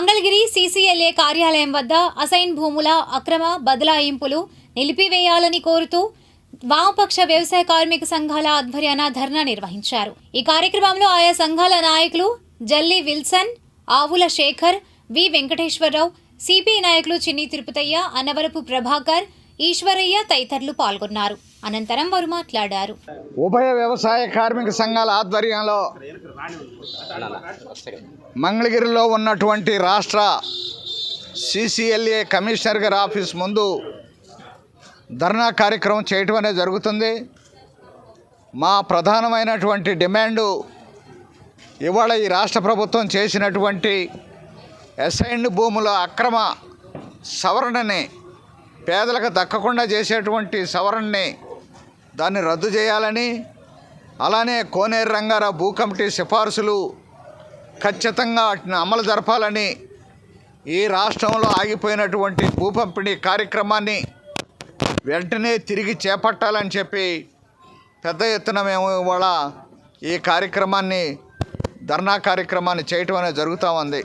Mangalagiri CCLA కార్యాలయం వద్ద assign భూముల అక్రమ బదలాయింపులు నిలిపివేయాలని కోరుతూ వామపక్ష వ్యవసాయ కార్మిక సంఘాల ఆధ్వర్యాన ధర్నా నిర్వహించారు. ఈ కార్యక్రమంలో ఆయా సంఘాల నాయకులు జల్లి విల్సన్ ఆవుల శేఖర్ వి వెంకటేశ్వరరావు సిపిఐ నాయకులు చిన్ని తిరుపతయ్య అన్నవరపు ప్రభాకర్ ఈశ్వరయ్య తదితరులు పాల్గొన్నారు. అనంతరం వారు మాట్లాడారు. ఉభయ వ్యవసాయ కార్మిక సంఘాల ఆధ్వర్యంలో మంగళగిరిలో ఉన్నటువంటి రాష్ట్ర సిసిఎల్ఏ కమిషనర్ గారి ఆఫీస్ ముందు ధర్నా కార్యక్రమం చేయటం అనేది జరుగుతుంది. మా ప్రధానమైనటువంటి డిమాండు ఇవాళ ఈ రాష్ట్ర ప్రభుత్వం చేసినటువంటి అసైన్డ్ భూముల అక్రమ సవరణని పేదలకు దక్కకుండా చేసేటువంటి సవరణని దాన్ని రద్దు చేయాలని అలానే కోనేరు రంగారావు భూ కమిటీ సిఫార్సులు ఖచ్చితంగా వాటిని అమలు జరపాలని ఈ రాష్ట్రంలో ఆగిపోయినటువంటి భూ పంపిణీ కార్యక్రమాన్ని వెంటనే తిరిగి చేపట్టాలని చెప్పి పెద్ద ఎత్తున మేము ఇవాళ ఈ కార్యక్రమాన్ని ధర్నా కార్యక్రమాన్ని చేయటం అనేది జరుగుతూ ఉంది.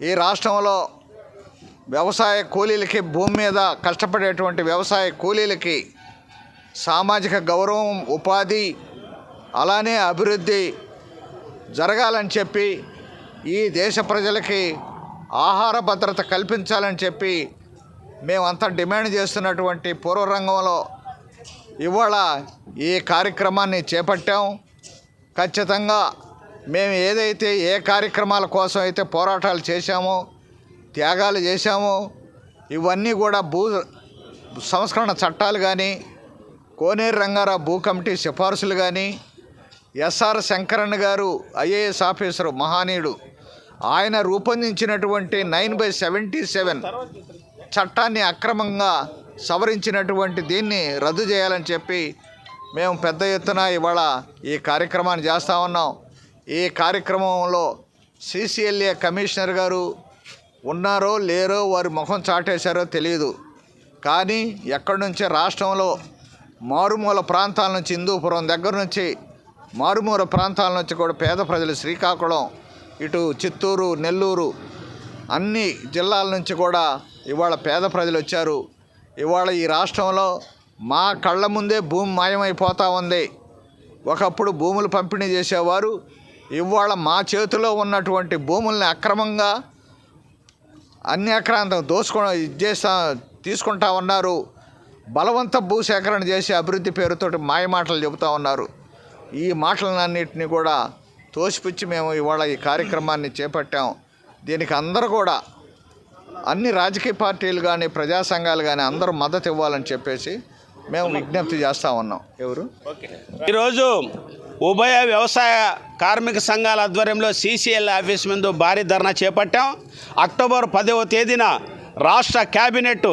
ఈ రాష్ట్రంలో వ్యవసాయ కూలీలకి భూమి మీద కష్టపడేటువంటి వ్యవసాయ కూలీలకి సామాజిక గౌరవం ఉపాధి అలానే అభివృద్ధి జరగాలని చెప్పి ఈ దేశ ప్రజలకి ఆహార భద్రత కల్పించాలని చెప్పి మేమంతా డిమాండ్ చేస్తున్నటువంటి పూర్వరంగంలో ఇవాళ ఈ కార్యక్రమాన్ని చేపట్టాం. ఖచ్చితంగా మేము ఏదైతే ఏ కార్యక్రమాల కోసం అయితే పోరాటాలు చేశామో త్యాగాలు చేశామో ఇవన్నీ కూడా భూ సంస్కరణ చట్టాలు కానీ కోనేరు రంగారావు భూ కమిటీ సిఫార్సులు కానీ ఎస్ఆర్ శంకరన్ గారు ఐఏఎస్ ఆఫీసరు మహానీయుడు ఆయన రూపొందించినటువంటి నైన్ బై సెవెంటీ సెవెన్ చట్టాన్ని అక్రమంగా సవరించినటువంటి దీన్ని రద్దు చేయాలని చెప్పి మేము పెద్ద ఎత్తున ఇవాళ ఈ కార్యక్రమాన్ని చేస్తూ ఉన్నాం. ఈ కార్యక్రమంలో సిసిఎల్ఏ కమిషనర్ గారు ఉన్నారో లేరో వారి ముఖం చాటేశారో తెలియదు కానీ ఎక్కడి నుంచే రాష్ట్రంలో మారుమూల ప్రాంతాల నుంచి హిందూపురం దగ్గర నుంచి మారుమూల ప్రాంతాల నుంచి కూడా పేద ప్రజలు శ్రీకాకుళం ఇటు చిత్తూరు నెల్లూరు అన్ని జిల్లాల నుంచి కూడా ఇవాళ పేద ప్రజలు వచ్చారు. ఇవాళ ఈ రాష్ట్రంలో మా కళ్ళ ముందే భూమి మాయమైపోతూ ఉంది. ఒకప్పుడు భూములు పంపిణీ చేసేవారు. ఇవాళ మా చేతిలో ఉన్నటువంటి భూముల్ని అక్రమంగా అన్యాక్రాంతం దోసుకో ఇది చేస్తా తీసుకుంటా ఉన్నారు. బలవంత భూసేకరణ చేసి అభివృద్ధి పేరుతోటి మాయ మాటలు చెబుతూ ఉన్నారు. ఈ మాటలన్నింటినీ కూడా తోసిపుచ్చి మేము ఇవాళ ఈ కార్యక్రమాన్ని చేపట్టాం. దీనికి అందరూ కూడా అన్ని రాజకీయ పార్టీలు కానీ ప్రజా సంఘాలు కానీ అందరూ మద్దతు ఇవ్వాలని చెప్పేసి మేము విజ్ఞప్తి చేస్తూ ఉన్నాం. ఎవరు? ఈరోజు ఉభయ వ్యవసాయ కార్మిక సంఘాల ఆధ్వర్యంలో సీసీఎల్ ఆఫీస్ ముందు భారీ ధర్నా చేపట్టాం. అక్టోబర్ పదవ తేదీన రాష్ట్ర క్యాబినెట్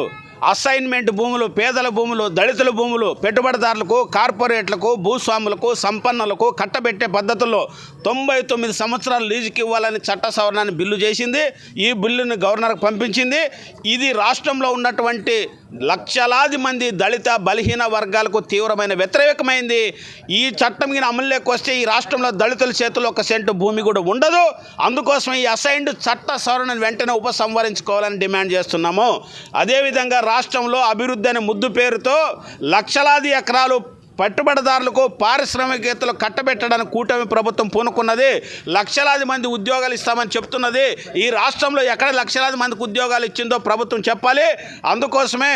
అసైన్మెంట్ భూములు పేదల భూములు దళితుల భూములు పెట్టుబడిదారులకు కార్పొరేట్లకు భూస్వాములకు సంపన్నులకు కట్టబెట్టే పద్ధతుల్లో తొంభై తొమ్మిది సంవత్సరాలు లీజుకి ఇవ్వాలని చట్ట సవరణని బిల్లు చేసింది. ఈ బిల్లుని గవర్నర్కి పంపించింది. ఇది రాష్ట్రంలో ఉన్నటువంటి లక్షలాది మంది దళిత బలహీన వర్గాలకు తీవ్రమైన వ్యతిరేకమైంది. ఈ చట్టం మీద అమలులోకి వస్తే ఈ రాష్ట్రంలో దళితుల చేతిలో ఒక సెంటు భూమి కూడా ఉండదు. అందుకోసం ఈ అసైన్డ్ చట్ట సవరణను వెంటనే ఉపసంహరించుకోవాలని డిమాండ్ చేస్తున్నాము. అదేవిధంగా రాష్ట్రంలో అభివృద్ధి అనే ముద్దు పేరుతో లక్షలాది ఎకరాలు పెట్టుబడిదారులకు పారిశ్రామికేతలు కట్టబెట్టడానికి కూటమి ప్రభుత్వం పూనుకున్నది. లక్షలాది మంది ఉద్యోగాలు ఇస్తామని చెప్తున్నది. ఈ రాష్ట్రంలో ఎక్కడ లక్షలాది మందికి ఉద్యోగాలు ఇచ్చిందో ప్రభుత్వం చెప్పాలి. అందుకోసమే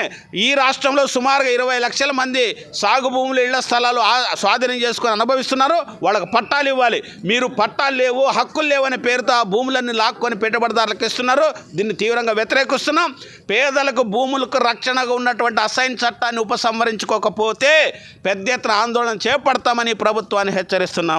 ఈ రాష్ట్రంలో సుమారుగా ఇరవై లక్షల మంది సాగు భూములు ఇళ్ళ స్థలాలు స్వాధీనం చేసుకొని అనుభవిస్తున్నారు. వాళ్ళకి పట్టాలు ఇవ్వాలి. మీరు పట్టాలు లేవు హక్కులు లేవనే పేరుతో ఆ భూములన్నీ లాక్కొని పెట్టుబడిదారులకు ఇస్తున్నారు. దీన్ని తీవ్రంగా వ్యతిరేకిస్తున్నాం. పేదలకు భూములకు రక్షణగా ఉన్నటువంటి అసైన్ చట్టాన్ని ఉపసంహరించుకోకపోతే పెద్ద ఎత్తున ఆందోళన చేపడతామని ప్రభుత్వాన్ని హెచ్చరిస్తున్నాము.